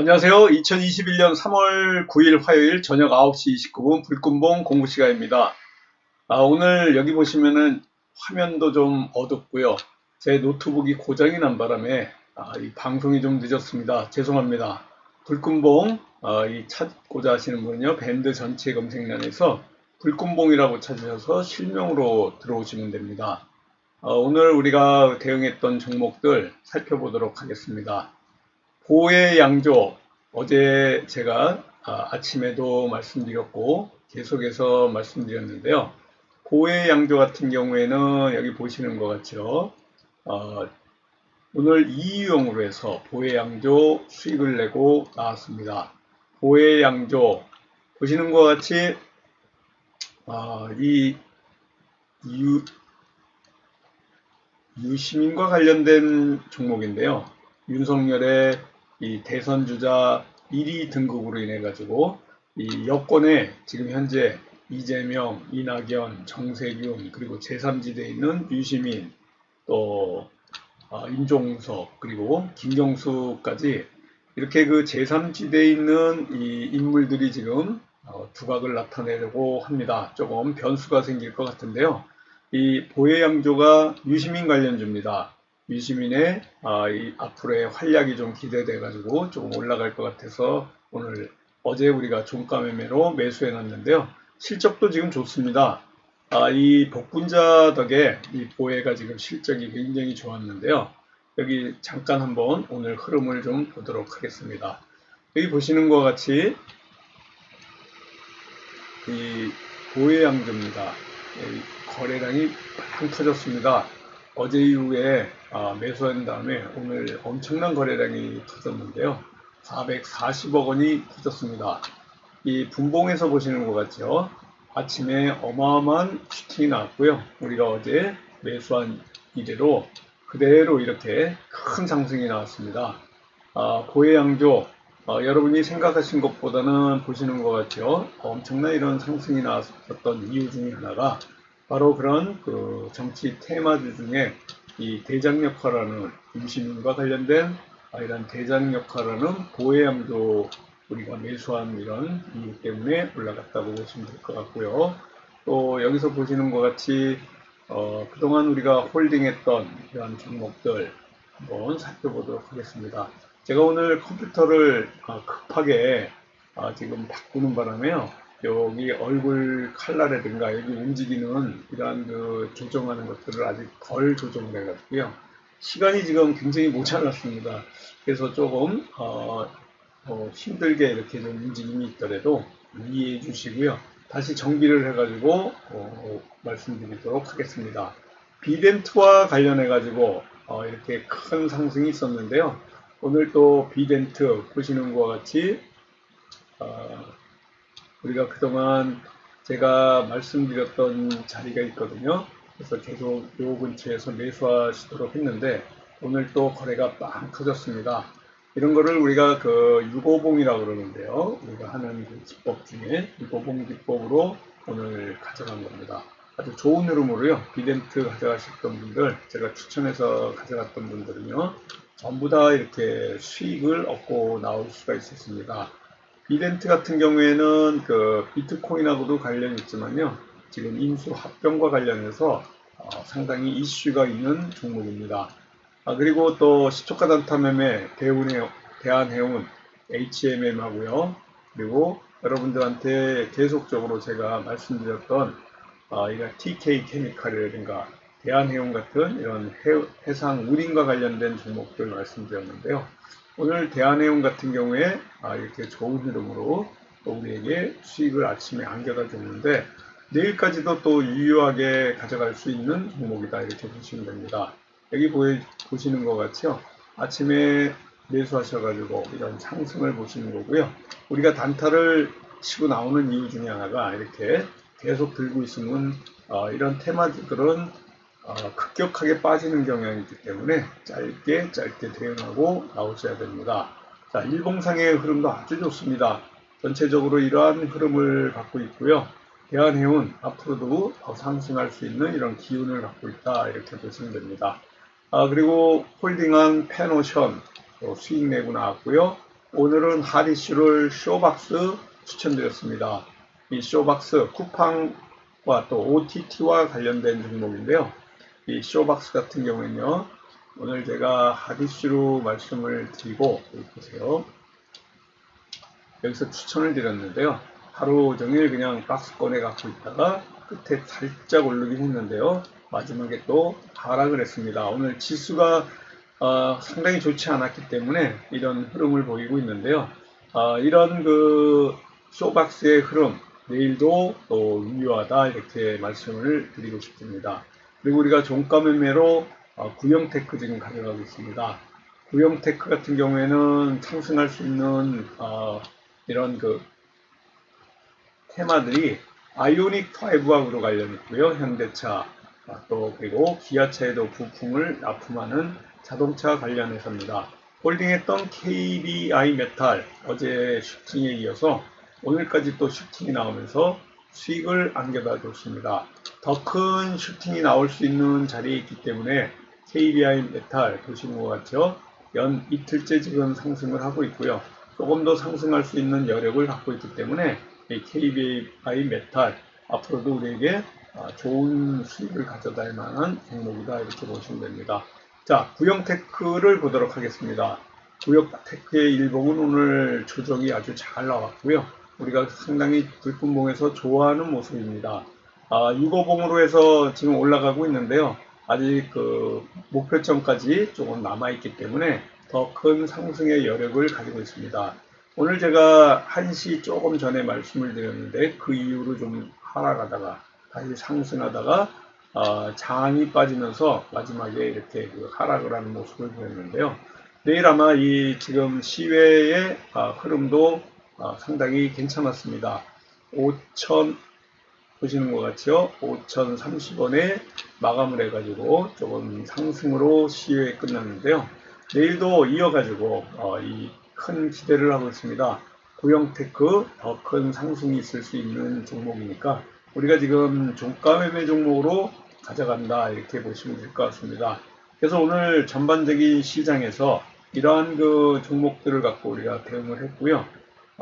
안녕하세요. 2021년 3월 9일 화요일 저녁 9시 29분 불금봉 공부 시간입니다. 아, 오늘 여기 보시면은 화면도 좀 어둡고요. 제 노트북이 고장이 난 바람에 아, 이 방송이 좀 늦었습니다. 죄송합니다. 불금봉 아, 이 찾고자 하시는 분은요. 밴드 전체 검색란에서 불금봉이라고 찾으셔서 실명으로 들어오시면 됩니다. 어, 오늘 우리가 대응했던 종목들 살펴보도록 하겠습니다. 보의 양조 어제 제가 아, 침에도 말씀드렸고 계속해서 말씀드렸는데요. 보의 양조 같은 경우에는 여기 보시는 것 같죠. 어, 오늘 이유용으로 해서 보의 양조 수익을 내고 나왔습니다. 보의 양조 보시는 것 같이 아, 이 유, 유시민과 관련된 종목인데요. 윤석열의 이 대선 주자 1위 등극으로 인해 가지고 이 여권에 지금 현재 이재명, 이낙연, 정세균 그리고 제3지대에 있는 유시민 또 어, 임종석 그리고 김경수까지 이렇게 그 제3지대에 있는 이 인물들이 지금 어, 두각을 나타내려고 합니다. 조금 변수가 생길 것 같은데요. 이 보혜양조가 유시민 관련주입니다. 유시민의 아, 앞으로의 활약이 좀 기대돼 가지고 조금 올라갈 것 같아서 오늘 어제 우리가 종가 매매로 매수해 놨는데요. 실적도 지금 좋습니다. 아, 이 복분자 덕에 이 보혜가 지금 실적이 굉장히 좋았는데요. 여기 잠깐 한번 오늘 흐름을 좀 보도록 하겠습니다. 여기 보시는 것 같이 이 보혜양조입니다. 거래량이 팡 터졌습니다. 어제 이후에 아, 매수한 다음에 오늘 엄청난 거래량이 터졌는데요. 440억 원이 터졌습니다. 이 분봉에서 보시는 것 같죠? 아침에 어마어마한 슈팅이 나왔고요. 우리가 어제 매수한 이래로 그대로 이렇게 큰 상승이 나왔습니다. 아, 고해양조 아, 여러분이 생각하신 것보다는 보시는 것 같죠? 엄청난 이런 상승이 나왔었던 이유 중에 하나가 바로 그런 그 정치 테마주 중에 이 대장 역할하는 임시민과 관련된 이런 대장 역할하는 보혜양도 우리가 매수한 이런 이유 때문에 올라갔다고 보시면 될 것 같고요. 또 여기서 보시는 것 같이 어, 그동안 우리가 홀딩했던 이런 종목들 한번 살펴보도록 하겠습니다. 제가 오늘 컴퓨터를 어, 급하게 어, 지금 바꾸는 바람에요. 여기 얼굴 칼라라든가 여기 움직이는 이러한 그 조정하는 것들을 아직 덜 조정을 해가지고요. 시간이 지금 굉장히 모자랐습니다. 그래서 조금 어, 어, 힘들게 이렇게 좀 움직임이 있더라도 이해해 주시고요. 다시 정비를 해가지고 어, 말씀드리도록 하겠습니다. 비덴트와 관련해 가지고 어, 이렇게 큰 상승이 있었는데요. 오늘 또 비덴트 보시는 것과 같이 어, 우리가 그동안 제가 말씀드렸던 자리가 있거든요. 그래서 계속 요 근처에서 매수하시도록 했는데 오늘 또 거래가 빵 터졌습니다. 이런 거를 우리가 그 유고봉이라고 그러는데요. 우리가 하는 그 기법 중에 유고봉 기법으로 오늘 가져간 겁니다. 아주 좋은 흐름으로요. 비덴트 가져가셨던 분들, 제가 추천해서 가져갔던 분들은요. 전부 다 이렇게 수익을 얻고 나올 수가 있었습니다. 이벤트 같은 경우에는 그 비트코인하고도 관련이 있지만요. 지금 인수 합병과 관련해서 어, 상당히 이슈가 있는 종목입니다. 아, 그리고 또 시초가 단타 매매 대운해, 대한해운 HMM하고요. 그리고 여러분들한테 계속적으로 제가 말씀드렸던 아, 이런 TK 케미칼이라든가 대한해운 같은 이런 해, 상 우린과 관련된 종목들 말씀드렸는데요. 오늘 대한해운 같은 경우에 아, 이렇게 좋은 흐름으로 우리에게 수익을 아침에 안겨다 줬는데 내일까지도 또 유효하게 가져갈 수 있는 종목이다 이렇게 보시면 됩니다. 여기 보시는 것 같죠? 아침에 매수하셔가지고 이런 상승을 보시는 거고요. 우리가 단타를 치고 나오는 이유 중에 하나가 이렇게 계속 들고 있으면 어, 이런 테마들은 어, 급격하게 빠지는 경향이 있기 때문에 짧게 짧게 대응하고 나오셔야 됩니다. 자, 일봉상의 흐름도 아주 좋습니다. 전체적으로 이러한 흐름을 갖고 있고요. 대한해운 앞으로도 더 상승할 수 있는 이런 기운을 갖고 있다 이렇게 보시면 됩니다. 아, 그리고 홀딩한 페노션 수익 내고 나왔고요. 오늘은 하디슈를 쇼박스 추천드렸습니다. 이 쇼박스 쿠팡과 또 OTT와 관련된 종목인데요. 이 쇼박스 같은 경우에는요. 오늘 제가 하디슈로 말씀을 드리고 여기 보세요. 여기서 추천을 드렸는데요. 하루 종일 그냥 박스 꺼내 갖고 있다가 끝에 살짝 오르긴 했는데요. 마지막에 또 하락을 했습니다. 오늘 지수가 어, 상당히 좋지 않았기 때문에 이런 흐름을 보이고 있는데요. 어, 이런 그 쇼박스의 흐름 내일도 또 유효하다 이렇게 말씀을 드리고 싶습니다. 그리고 우리가 종가 매매로 어, 구형테크 지금 가져가고 있습니다. 구형테크 같은 경우에는 상승할 수 있는 어, 이런 그 테마들이 아이오닉 5하고도 관련 있고요. 현대차 아, 또 그리고 기아차에도 부품을 납품하는 자동차 관련해서입니다. 홀딩했던 KBI 메탈 어제 슈팅에 이어서 오늘까지 또 슈팅이 나오면서 수익을 안겨다 줬습니다. 더 큰 슈팅이 나올 수 있는 자리에 있기 때문에 KBI 메탈 보시는 것 같죠? 연 이틀째 지금 상승을 하고 있고요. 조금 더 상승할 수 있는 여력을 갖고 있기 때문에 이 KBI 메탈 앞으로도 우리에게 아, 좋은 수익을 가져다 할 만한 종목이다 이렇게 보시면 됩니다. 자, 구형테크를 보도록 하겠습니다. 구형테크의 일봉은 오늘 조정이 아주 잘 나왔고요. 우리가 상당히 불분봉에서 좋아하는 모습입니다. 아, 6호봉으로 해서 지금 올라가고 있는데요. 아직 그 목표점까지 조금 남아있기 때문에 더 큰 상승의 여력을 가지고 있습니다. 오늘 제가 1시 조금 전에 말씀을 드렸는데 그 이후로 좀 하락하다가 다시 상승하다가 어, 장이 빠지면서 마지막에 이렇게 그 하락을 하는 모습을 보였는데요. 내일 아마 이 지금 시외의 어, 흐름도 어, 상당히 괜찮았습니다. 5천 보시는 것 같죠? 5,030원에 마감을 해가지고 조금 상승으로 시외에 끝났는데요. 내일도 이어가지고 어, 이큰 기대를 하고 있습니다. 고영테크 더 큰 상승이 있을 수 있는 종목이니까 우리가 지금 종가 매매 종목으로 가져간다 이렇게 보시면 될 것 같습니다. 그래서 오늘 전반적인 시장에서 이러한 그 종목들을 갖고 우리가 대응을 했고요.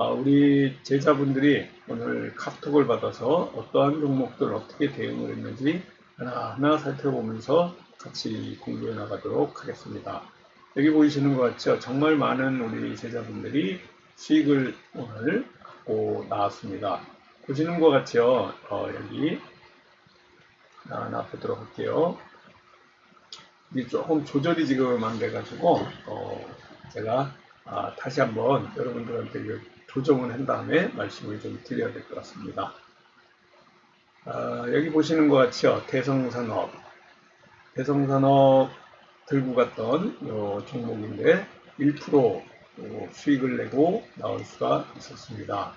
아, 우리 제자분들이 오늘 카톡을 받아서 어떠한 종목들 어떻게 대응을 했는지 하나하나 살펴보면서 같이 공부해 나가도록 하겠습니다. 여기 보이시는 것 같죠? 정말 많은 우리 제자분들이 수익을 오늘 갖고 나왔습니다. 보시는 것 같죠? 어, 여기 하나 보도록 할게요. 이게 조금 조절이 지금 안 돼가지고 어, 제가 아, 다시 한번 여러분들한테 조정을 한 다음에 말씀을 좀 드려야 될 것 같습니다. 아, 여기 보시는 것 같죠? 대성산업. 대성산업 들고 갔던 요 종목인데 1% 수익을 내고 나올 수가 있었습니다.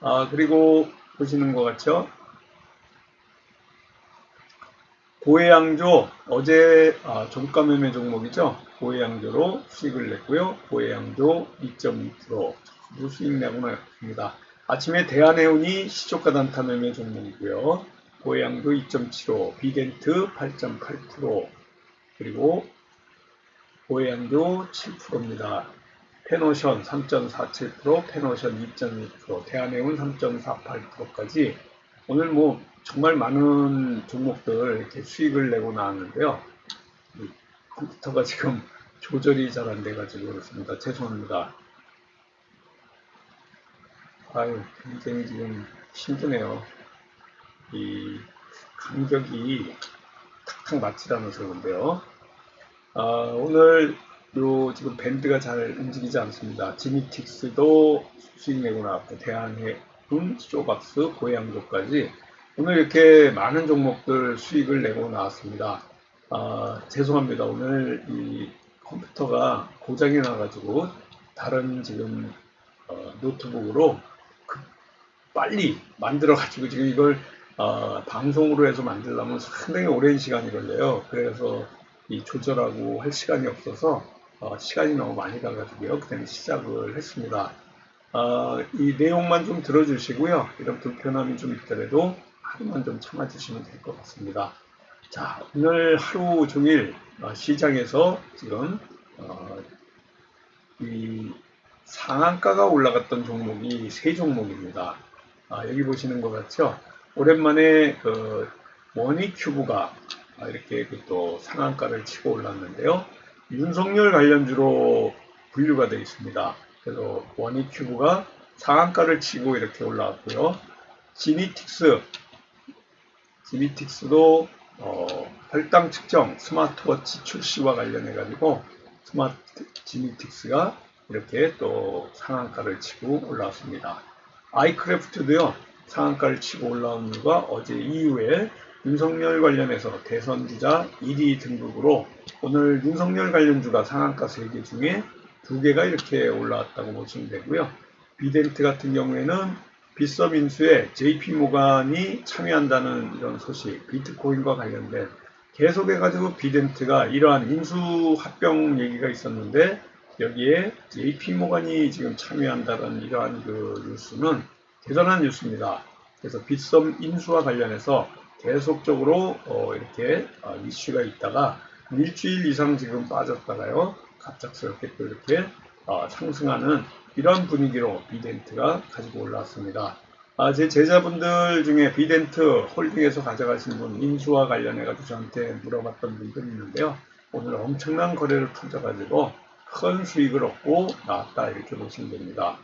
아, 그리고 보시는 것 같죠? 고해양조 어제 아, 종가 매매 종목이죠. 고해양조로 수익을 냈고요. 고해양조 2.2% 내고 나습니다 아침에 대한해운이 시초가 단타 매매 종목이고요. 고해양조 2.75, 비덴트 8.8%, 그리고 고해양조 7%입니다. 페노션 3.47%, 페노션 2.2%, 대한해운 3.48%까지 오늘 뭐 정말 많은 종목들 이렇게 수익을 내고 나왔는데요. 컴퓨터가 지금 조절이 잘 안 돼가지고 그렇습니다. 죄송합니다. 아유, 굉장히 지금 힘드네요. 이 간격이 탁탁 않아서 그런데요. 아, 오늘 요 지금 밴드가 잘 움직이지 않습니다. 지니틱스도 수익 내고 나왔고 대한해운, 쇼박스, 고양조까지 오늘 이렇게 많은 종목들 수익을 내고 나왔습니다. 아, 죄송합니다. 오늘 이 컴퓨터가 고장이 나가지고 다른 지금 어, 노트북으로 그 빨리 만들어가지고 지금 이걸 어, 방송으로 해서 만들려면 상당히 오랜 시간이 걸려요. 그래서 이 조절하고 할 시간이 없어서 어, 시간이 너무 많이 가가지고요. 그때 시작을 했습니다. 어, 이 내용만 좀 들어주시고요. 이런 불편함이 좀 있더라도 하루만 좀 참아주시면 될 것 같습니다. 자, 오늘 하루 종일 어, 시장에서 지금 어, 이 상한가가 올라갔던 종목이 세 종목입니다. 아, 여기 보시는 것 같죠? 오랜만에 그 머니큐브가 아, 이렇게 그또 상한가를 치고 올랐는데요. 윤석열 관련주로 분류가 되어 있습니다. 그래서 머니큐브가 상한가를 치고 이렇게 올라왔고요. 지니틱스, 지니틱스도 어, 혈당 측정 스마트워치 출시와 관련해 가지고 스마트 지니틱스가 이렇게 또 상한가를 치고 올라왔습니다. 아이크래프트도요 상한가를 치고 올라온 이유가 어제 이후에 윤석열 관련해서 대선 주자 1위 등극으로 오늘 윤석열 관련 주가 상한가 3개 중에 2개가 이렇게 올라왔다고 보시면 되고요. 비덴트 같은 경우에는 빗썸 인수에 JP 모간이 참여한다는 이런 소식, 비트코인과 관련된 계속해가지고 비덴트가 이러한 인수 합병 얘기가 있었는데 여기에 JP 모간이 지금 참여한다는 이러한 그 뉴스는 대단한 뉴스입니다. 그래서 빗썸 인수와 관련해서 계속적으로 어, 이렇게 어, 이슈가 있다가 일주일 이상 지금 빠졌다가요 갑작스럽게 또 이렇게 어, 상승하는 이런 분위기로 비덴트가 가지고 올라왔습니다. 아, 제 제자분들 중에 비덴트 홀딩에서 가져가신 분 인수와 관련해 가지고 저한테 물어봤던 분들이 있는데요. 오늘 엄청난 거래를 터져가지고 큰 수익을 얻고 나왔다 이렇게 보시면 됩니다.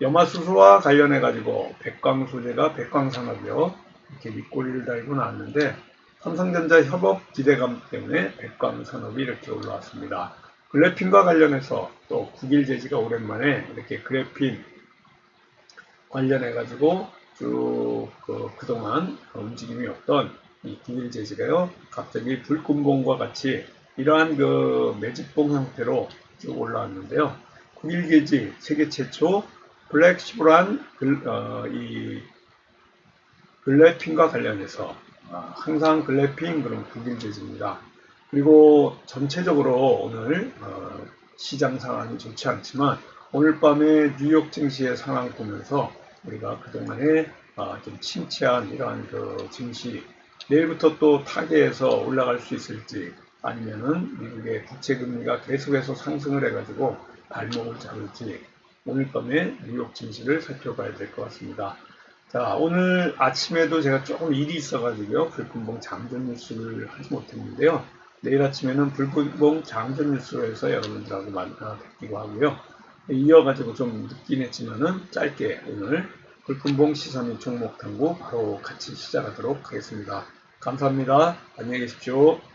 염화수소와 관련해 가지고 백광소재가 백광산업이요 이렇게 밑꼬리를 달고 나왔는데 삼성전자 협업 기대감 때문에 백광산업이 이렇게 올라왔습니다. 글래핀과 관련해서 또 국일제지가 오랜만에 이렇게 그래핀 관련해 가지고 쭉 그 그동안 움직임이 없던 이 국일제지가요 갑자기 불금봉과 같이 이러한 그 매집봉 형태로 쭉 올라왔는데요. 국일제지 세계 최초 블랙시블한 글, 어, 이 글래핀과 관련해서 아, 항상 글래핀 그런 국일제지입니다. 그리고 전체적으로 오늘 어, 시장 상황이 좋지 않지만 오늘 밤에 뉴욕 증시의 상황 보면서 우리가 그동안에 어, 좀 침체한 이러한 그 증시 내일부터 또 타계에서 올라갈 수 있을지 아니면은 미국의 부채 금리가 계속해서 상승을 해가지고 발목을 잡을지 오늘 밤에 뉴욕 증시를 살펴봐야 될 것 같습니다. 자, 오늘 아침에도 제가 조금 일이 있어가지고요. 불금봉 장전 뉴스를 하지 못했는데요. 내일 아침에는 불금봉 장전 뉴스로 해서 여러분들하고 만나 뵙기로 하고요. 이어가지고 좀 늦긴 했지만은 짧게 오늘 불금봉 시선이 종목 탐구 바로 같이 시작하도록 하겠습니다. 감사합니다. 안녕히 계십시오.